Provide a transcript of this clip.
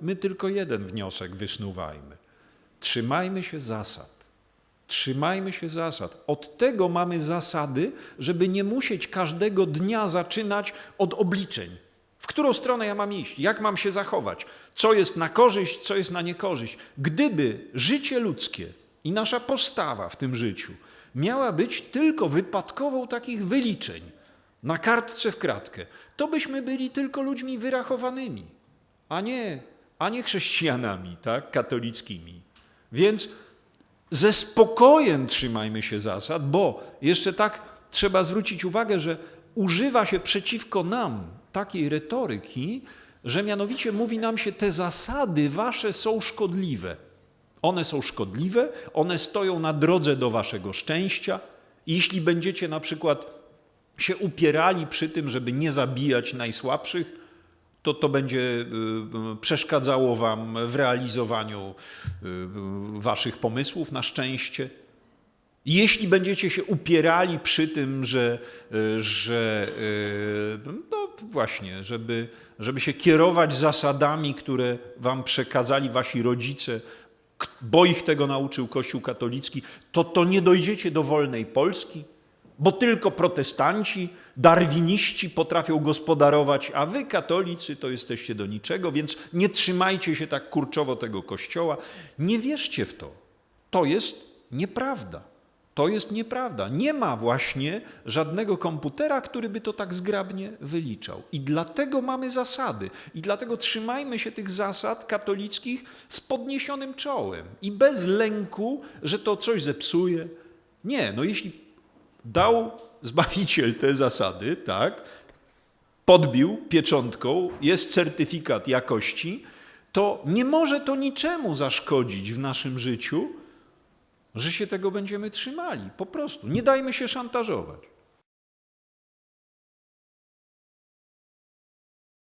My tylko jeden wniosek wysnuwajmy. Trzymajmy się zasad. Trzymajmy się zasad. Od tego mamy zasady, żeby nie musieć każdego dnia zaczynać od obliczeń. W którą stronę ja mam iść? Jak mam się zachować? Co jest na korzyść, co jest na niekorzyść? Gdyby życie ludzkie i nasza postawa w tym życiu miała być tylko wypadkową takich wyliczeń na kartce w kratkę, to byśmy byli tylko ludźmi wyrachowanymi, a nie, a nie chrześcijanami, tak, katolickimi. Więc ze spokojem trzymajmy się zasad, bo jeszcze tak trzeba zwrócić uwagę, że używa się przeciwko nam takiej retoryki, że mianowicie mówi nam się, te zasady wasze są szkodliwe. One są szkodliwe, one stoją na drodze do waszego szczęścia. Jeśli będziecie na przykład się upierali przy tym, żeby nie zabijać najsłabszych, to to będzie y, y, przeszkadzało wam w realizowaniu y, waszych pomysłów na szczęście. Jeśli będziecie się upierali przy tym, że, że no właśnie, żeby, żeby się kierować zasadami, które wam przekazali wasi rodzice, bo ich tego nauczył Kościół katolicki, to, to nie dojdziecie do wolnej Polski, bo tylko protestanci, darwiniści potrafią gospodarować, a wy, katolicy, to jesteście do niczego, więc nie trzymajcie się tak kurczowo tego Kościoła. Nie wierzcie w to. To jest nieprawda. To jest nieprawda. Nie ma właśnie żadnego komputera, który by to tak zgrabnie wyliczał. I dlatego mamy zasady. I dlatego trzymajmy się tych zasad katolickich z podniesionym czołem i bez lęku, że to coś zepsuje. Nie, no jeśli dał Zbawiciel te zasady, tak, podbił pieczątką, jest certyfikat jakości, to nie może to niczemu zaszkodzić w naszym życiu, że się tego będziemy trzymali. Po prostu. Nie dajmy się szantażować.